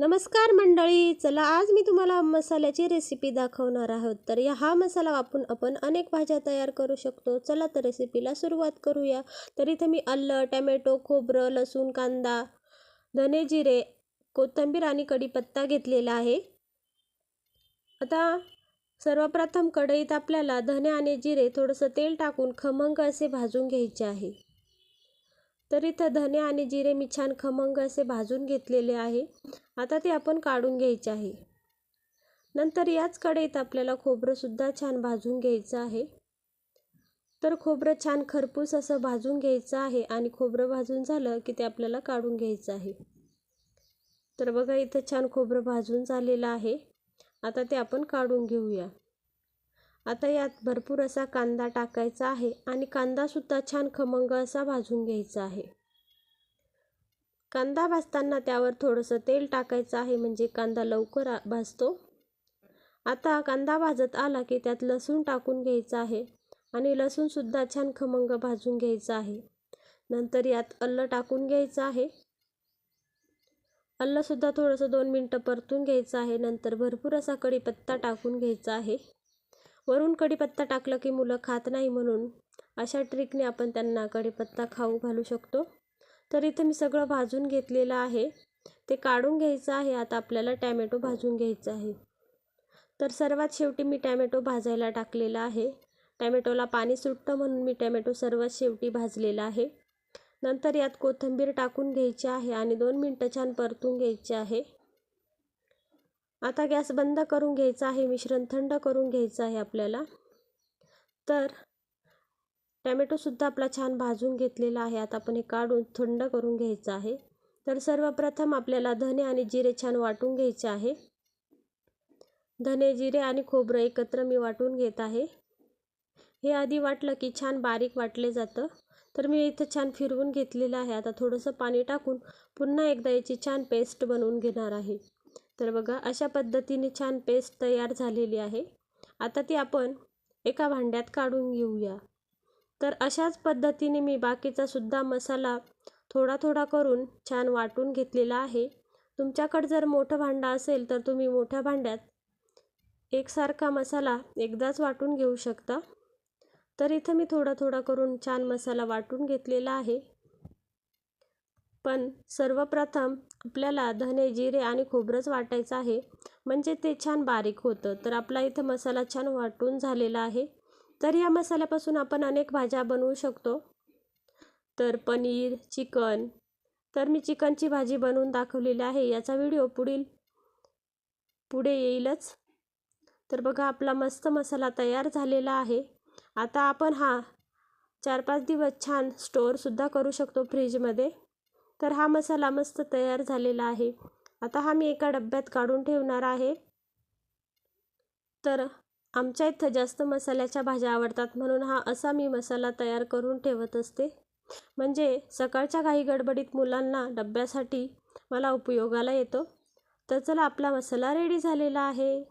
नमस्कार मंडळी चला आज मी तुम्हाला मसाल्याची रेसिपी दाखवणार आहोत. तर या हा मसाला वापरून आपण अनेक भाज्या तयार करू शकतो. चला तर रेसिपीला सुरुवात करूया. तर इथे मी आलं टॅमॅटो खोबरं लसूण कांदा धने जिरे कोथिंबीर आणि कढीपत्ता घेतलेला आहे. आता सर्वप्रथम कढईत आपल्याला धने आणि जिरे थोडंसं तेल टाकून खमंग असे भाजून घ्यायचे आहे. तर इथं धने आणि जिरे मी छान खमंग असे भाजून घेतलेले आहे. आता ते आपण काढून घ्यायचे आहे. नंतर याच कढईत आपल्याला खोबरंसुद्धा छान भाजून घ्यायचं आहे. तर खोबरं छान खरपूस असं भाजून घ्यायचं आहे आणि खोबरं भाजून झालं की ते आपल्याला काढून घ्यायचं आहे. तर बघा इथं छान खोबरं भाजून झालेलं आहे. आता ते आपण काढून घेऊया. आता यात भरपूर असा कांदा टाकायचा आहे आणि कांदासुद्धा छान खमंग असा भाजून घ्यायचा आहे. कांदा भाजताना त्यावर थोडंसं तेल टाकायचं आहे म्हणजे कांदा लवकर भाजतो. आता कांदा भाजत आला की त्यात लसूण टाकून घ्यायचं आहे आणि लसूणसुद्धा छान खमंग भाजून घ्यायचं आहे. नंतर यात अल्लं टाकून घ्यायचं आहे. अल्लंसुद्धा थोडंसं दोन मिनटं परतून घ्यायचं आहे. नंतर भरपूर असा कढीपत्ता टाकून घ्यायचा आहे. वरून कढीपत्ता टाकलं की मुलं खात नाही म्हणून अशा ट्रिकने आपण त्यांना कढीपत्ता खाऊ घालू शकतो. तर इथं मी सगळं भाजून घेतलेलं आहे. ते काढून घ्यायचं आहे. आता आपल्याला टॅमॅटो भाजून घ्यायचं आहे. तर सर्वात शेवटी मी टॅमॅटो भाजायला टाकलेला आहे. टॅमॅटोला पाणी सुटतं म्हणून मी टॅमॅटो सर्वात शेवटी भाजलेला आहे. नंतर यात कोथिंबीर टाकून घ्यायची आहे आणि दोन मिनटं छान परतून घ्यायचे आहे. आता गॅस बंद करून घ्यायचा आहे मिश्रण थंड करून घ्यायचं आहे आपल्याला. तर टॅमॅटोसुद्धा आपला छान भाजून घेतलेला आहे. आता आपण हे काढून थंड करून घ्यायचं आहे. तर सर्वप्रथम आपल्याला धने आणि जिरे छान वाटून घ्यायचे आहे. धने जिरे आणि खोबरं एकत्र मी वाटून घेत आहे. हे आधी वाटलं की छान बारीक वाटले जातं. तर मी इथं छान फिरवून घेतलेलं आहे. आता थोडंसं पाणी टाकून पुन्हा एकदा याची छान पेस्ट बनवून घेणार आहे. तर बघा अशा पद्धतीने छान पेस्ट तयार झालेली आहे. आता ती आपण एका भांड्यात काढून घेऊया. तर अशाच पद्धतीने मी बाकीचा सुद्धा मसाला थोडा थोडा करून छान वाटून घेतलेला आहे. तुमच्याकडे जर मोठं भांडं असेल तर तुम्ही मोठ्या भांड्यात एकसारखा मसाला एकदाच वाटून घेऊ शकता. तर इथं मी थोडा थोडा करून छान मसाला वाटून घेतलेला आहे. पण सर्वप्रथम आपल्याला धने जिरे आणि खोबरंच वाटायचं आहे. म्हणजे ते छान बारीक होतं. तर आपला इथं मसाला छान वाटून झालेला आहे. तर या मसाल्यापासून आपण अनेक भाज्या बनवू शकतो. तर पनीर चिकन. तर मी चिकनची भाजी बनवून दाखवलेली आहे. याचा व्हिडिओ पुढील पुढे येईलच. तर बघा आपला मस्त मसाला तयार झालेला आहे. आता आपण हा चार पाच दिवस छान स्टोअरसुद्धा करू शकतो फ्रीजमध्ये तर हा मसाला मस्त तयार झालेला आहे. आता हा मी एका डब्यात काढून ठेवणार आहे. तर आमच्या इथं जास्त मसाल्याच्या भाज्या आवडतात म्हणून हा असा मी मसाला तयार करून ठेवत असते. म्हणजे सकाळच्या काही गडबडीत मुलांना डब्यासाठी मला उपयोगाला येतो. तर चला आपला मसाला रेडी झालेला आहे.